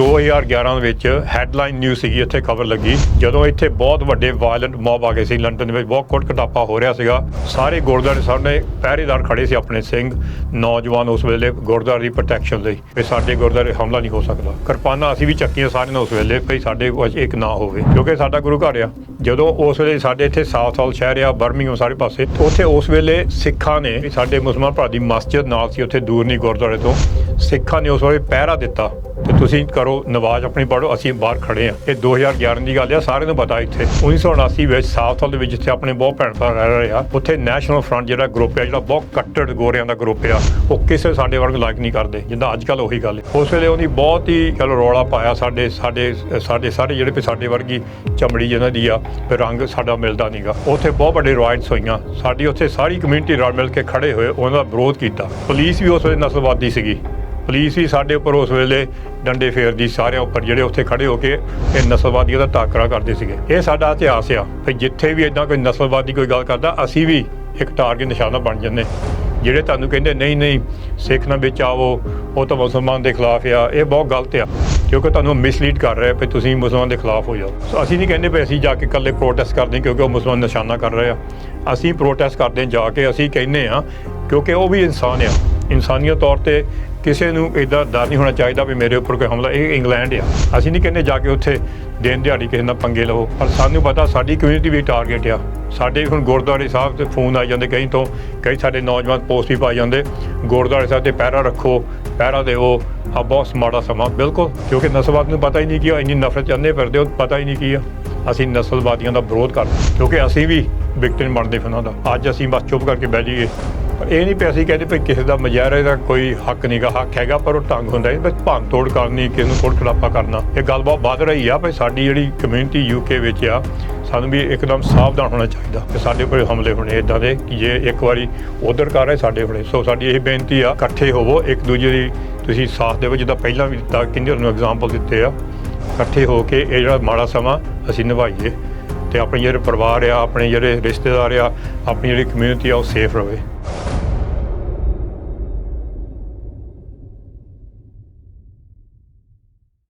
2011 ਦੇ ਵਿੱਚ headline news ਸੀਗੀ, ਇੱਥੇ ਖਬਰ ਲੱਗੀ। ਜਦੋਂ ਇੱਥੇ ਬਹੁਤ ਵੱਡੇ ਵਾਇਲੈਂਟ ਮੌਬ ਆ ਗਏ ਸੀ ਲੰਡਨ ਵਿੱਚ ਬਹੁਤ ਕੁੱਟ ਕਟਾਪਾ ਹੋ ਰਿਹਾ ਸੀਗਾ। ਸਾਰੇ ਗੁਰਦੁਆਰੇ ਸਾਹਮਣੇ ਪਹਿਰੇਦਾਰ ਖੜੇ ਸੀ ਆਪਣੇ ਸਿੰਘ, ਨੌਜਵਾਨ ਉਸ ਵੇਲੇ ਗੁਰਦੁਆਰੇ ਦੀ ਪ੍ਰੋਟੈਕਸ਼ਨ ਲਈ। ਵੀ ਸਾਡੇ ਗੁਰਦੁਆਰੇ ਹਮਲਾ ਨਹੀਂ ਹੋ ਸਕਦਾ। ਕਿਰਪਾਨਾਂ ਅਸੀਂ ਵੀ ਚੱਕੀਆਂ ਸਾਰਿਆਂ ਨੇ ਉਸ ਵੇਲੇ, ਵੀ ਸਾਡੇ ਕੁਝ ਇੱਕ ਨਾ ਹੋਵੇ। ਕਿਉਂਕਿ ਸਾਡਾ ਗੁਰੂ ਘਰ ਆ। ਜਦੋਂ ਉਸ ਵੇਲੇ ਸਾਡੇ ਇੱਥੇ ਸਾਊਥ ਹਾਲ ਸ਼ਹਿਰ ਆ ਬਰਮਿੰਗਮ ਸਾਰੇ ਪਾਸੇ, ਉੱਥੇ ਉਸ ਵੇਲੇ ਸਿੱਖਾਂ ਨੇ ਸਾਡੇ ਮੁਸਲਮਾਨ ਭਰਾ ਦੀ ਮਸਜਿਦ ਨਾਲ ਸੀ, ਉੱਥੇ ਦੂਰ ਨਹੀਂ ਗੁਰਦੁਆਰੇ ਤੋਂ। ਸਿੱਖਾਂ ਨੇ ਉਸ ਵੇਲੇ ਪਹਿਰਾ ਦਿੱਤਾ ਤੇ ਤੁਸੀਂ ਕਰੋ, ਨਵਾਜ਼ ਆਪਣੀ ਪੜੋ ਅਸੀਂ ਬਾਹਰ ਖੜੇ ਆ ਇਹ 2011 ਦੀ ਗੱਲ ਆ, ਸਾਰਿਆਂ ਨੂੰ ਪਤਾ ਇੱਥੇ। 1979 ਵਿੱਚ ਸਾਊਥ ਹਾਲ ਦੇ ਵਿੱਚ ਜਿੱਥੇ ਆਪਣੇ ਬਹੁਤ ਭੈਣ ਭਰਾ ਰਹਿ ਰਹੇ ਆ। ਉੱਥੇ ਨੈਸ਼ਨਲ ਫਰੰਟ ਜਿਹੜਾ ਗਰੁੱਪ ਆ, ਜਿਹੜਾ ਬਹੁਤ ਕੱਟੜ ਗੋਰਿਆਂ ਦਾ ਗਰੁੱਪ ਆ, ਉਹ ਕਿਸੇ ਸਾਡੇ ਵਰਗ ਲਾਇਕ ਨਹੀਂ ਕਰਦੇ, ਜਿੱਦਾਂ ਅੱਜ ਕੱਲ ਉਹੀ ਗੱਲ ਉਸ ਵੇਲੇ ਉਹਦੀ ਬਹੁਤ ਹੀ, ਚਲੋ, ਰੌਲਾ ਪਾਇਆ ਸਾਡੇ ਸਾਡੇ ਸਾਡੇ ਸਾਰੇ ਜਿਹੜੇ ਵੀ ਸਾਡੇ ਵਰਗੀ ਚਮੜੀ ਜਿਹਨਾਂ ਦੀ ਆ ਰੰਗ ਸਾਡਾ ਮਿਲਦਾ ਨਹੀਂਗਾ ਉੱਥੇ ਬਹੁਤ ਵੱਡੇ ਰਾਇਟਸ ਹੋਈਆਂ। ਸਾਡੀ ਉੱਥੇ ਸਾਰੀ ਕਮਿਊਨਿਟੀ ਰਲ ਮਿਲ ਕੇ ਖੜੇ ਹੋਏ, ਉਹਨਾਂ ਦਾ ਵਿਰੋਧ ਕੀਤਾ। ਪੁਲਿਸ ਵੀ ਉਸ ਵੇਲੇ ਨਸਲਵਾਦੀ ਸੀਗੀ। ਪੁਲਿਸ ਹੀ ਸਾਡੇ ਉੱਪਰ ਉਸ ਵੇਲੇ ਡੰਡੇ ਫੇਰਦੀ, ਸਾਰਿਆਂ ਉੱਪਰ ਜਿਹੜੇ ਉੱਥੇ ਖੜੇ ਹੋ ਕੇ ਇਹ ਨਸਲਵਾਦੀਆਂ ਦਾ ਟਾਕਰਾ ਕਰਦੇ ਸੀਗੇ। ਇਹ ਸਾਡਾ ਇਤਿਹਾਸ ਆ ਵੀ ਜਿੱਥੇ ਵੀ ਇਦਾਂ ਕੋਈ ਨਸਲਵਾਦੀ ਕੋਈ ਗੱਲ ਕਰਦਾ, ਅਸੀਂ ਵੀ ਇੱਕ ਟਾਰਗੇਟ ਨਿਸ਼ਾਨਾ ਬਣ ਜਾਂਦੇ। ਜਿਹੜੇ ਤੁਹਾਨੂੰ ਕਹਿੰਦੇ, ਨਹੀਂ ਨਹੀਂ, ਸਿੱਖ ਨਾ ਵਿੱਚ ਆਵੋ, ਉਹ ਤਾਂ ਮੁਸਲਮਾਨ ਦੇ ਖਿਲਾਫ ਆ। ਇਹ ਬਹੁਤ ਗਲਤ ਆ, ਕਿਉਂਕਿ ਤੁਹਾਨੂੰ ਮਿਸਲੀਡ ਕਰ ਰਿਹਾ ਵੀ ਤੁਸੀਂ ਮੁਸਲਮਾਨ ਦੇ ਖਿਲਾਫ ਹੋ ਜਾਓ। ਸੋ ਅਸੀਂ ਨਹੀਂ ਕਹਿੰਦੇ ਵੀ ਅਸੀਂ ਜਾ ਕੇ ਇਕੱਲੇ ਪ੍ਰੋਟੈਸਟ ਕਰਦੇ ਕਿਉਂਕਿ ਉਹ ਮੁਸਲਮਾਨ ਨਿਸ਼ਾਨਾ ਕਰ ਰਹੇ ਆ। ਅਸੀਂ ਪ੍ਰੋਟੈਸਟ ਕਰਦੇ ਹਾਂ, ਜਾ ਕੇ ਅਸੀਂ ਕਹਿੰਦੇ ਆ ਕਿਉਂਕਿ ਉਹ ਵੀ ਇਨਸਾਨ ਆ। ਇਨਸਾਨੀਅਤ ਤੌਰ ਤੇ ਕਿਸੇ ਨੂੰ ਇਦਾਂ ਡਰ ਨਹੀਂ ਹੋਣਾ ਚਾਹੀਦਾ ਵੀ ਮੇਰੇ ਉੱਪਰ ਕੋਈ ਹਮਲਾ, ਇਹ ਇੰਗਲੈਂਡ ਆ। ਅਸੀਂ ਨਹੀਂ ਕਹਿੰਦੇ ਜਾ ਕੇ ਉੱਥੇ ਦਿਨ ਦਿਹਾੜੀ ਕਿਸੇ ਨਾਲ ਪੰਗੇ ਲਵੋ, ਪਰ ਸਾਨੂੰ ਪਤਾ ਸਾਡੀ ਕਮਿਊਨਿਟੀ ਵੀ ਟਾਰਗੇਟ ਆ। ਸਾਡੇ ਹੁਣ ਗੁਰਦੁਆਰੇ ਸਾਹਿਬ ਤੇ ਫੋਨ ਆ ਜਾਂਦੇ ਕਈ ਤੋਂ, ਕਈ ਸਾਡੇ ਨੌਜਵਾਨ ਪੋਸਟ ਵੀ ਪਾ ਜਾਂਦੇ, ਗੁਰਦੁਆਰੇ ਸਾਹਿਬ ਤੇ ਪਹਿਰਾ ਰੱਖੋ ਪਹਿਰਾ ਦੇਵੋ ਆ ਬਹੁਤ ਮਾੜਾ ਸਮਾਂ, ਬਿਲਕੁਲ, ਕਿਉਂਕਿ ਨਸਲਵਾਦ ਨੂੰ ਪਤਾ ਹੀ ਨਹੀਂ ਕੀ ਆ, ਇੰਨੀ ਨਫ਼ਰਤ ਚੰਨੇ ਫਿਰਦੇ ਉਹ ਪਤਾ ਹੀ ਨਹੀਂ ਕੀ ਆ। ਅਸੀਂ ਨਸਲਵਾਦੀਆਂ ਦਾ ਵਿਰੋਧ ਕਰਦੇ ਕਿਉਂਕਿ ਅਸੀਂ ਵੀ ਵਿਕਟਿਮ ਬਣਦੇ ਫਿਰ ਉਹਨਾਂ ਦਾ। ਅੱਜ ਅਸੀਂ ਬਸ ਚੁੱਪ ਕਰਕੇ ਬਹਿ ਜਾਈਏ। ਪਰ ਇਹ ਨਹੀਂ ਪਿਆ ਅਸੀਂ ਕਹਿੰਦੇ ਵੀ ਕਿਸੇ ਦਾ ਮਜਾਰੇ ਦਾ ਕੋਈ ਹੱਕ ਨਹੀਂਗਾ ਹੱਕ ਹੈਗਾ ਪਰ ਉਹ ਢੰਗ ਹੁੰਦਾ ਹੈ ਬਸ ਭੰਨ ਤੋੜ ਕਰਨੀ ਕਿਸੇ ਨੂੰ ਕੋੜ ਖੜਾਪਾ ਕਰਨਾ। ਇਹ ਗੱਲ ਬਹੁਤ ਵੱਧ ਰਹੀ ਆ ਵੀ ਸਾਡੀ ਜਿਹੜੀ ਕਮਿਊਨਿਟੀ ਯੂਕੇ ਵਿੱਚ ਆ, ਸਾਨੂੰ ਵੀ ਇੱਕਦਮ ਸਾਵਧਾਨ ਹੋਣਾ ਚਾਹੀਦਾ ਕਿ ਸਾਡੇ ਉੱਪਰ ਹਮਲੇ ਹੋਣੇ ਇਦਾਂ ਦੇ ਕਿ ਜੇ ਇੱਕ ਵਾਰੀ ਉਧਰ ਕਰ ਰਹੇ ਸਾਡੇ ਹੋਣੇ। ਸੋ ਸਾਡੀ ਇਹ ਬੇਨਤੀ ਆ, ਇਕੱਠੇ ਹੋਵੋ, ਇੱਕ ਦੂਜੇ ਦੀ ਤੁਸੀਂ ਸਾਥ ਦੇਵੋ, ਜਿੱਦਾਂ ਪਹਿਲਾਂ ਵੀ ਦਿੱਤਾ, ਕਿੰਨੇ ਨੂੰ ਐਗਜ਼ਾਮਪਲ ਦਿੱਤੇ ਆ। ਇਕੱਠੇ ਹੋ ਕੇ ਇਹ ਜਿਹੜਾ ਮਾੜਾ ਸਮਾਂ ਅਸੀਂ ਨਿਭਾਈਏ। ਤੇ ਆਪਣੇ ਜਿਹੜੇ ਪਰਿਵਾਰ ਆ, ਆਪਣੇ ਜਿਹੜੇ ਰਿਸ਼ਤੇਦਾਰ ਆ, ਆਪਣੀ ਜਿਹੜੀ ਕਮਿਊਨਿਟੀ ਆ, ਉਹ ਸੇਫ ਰਵੇ।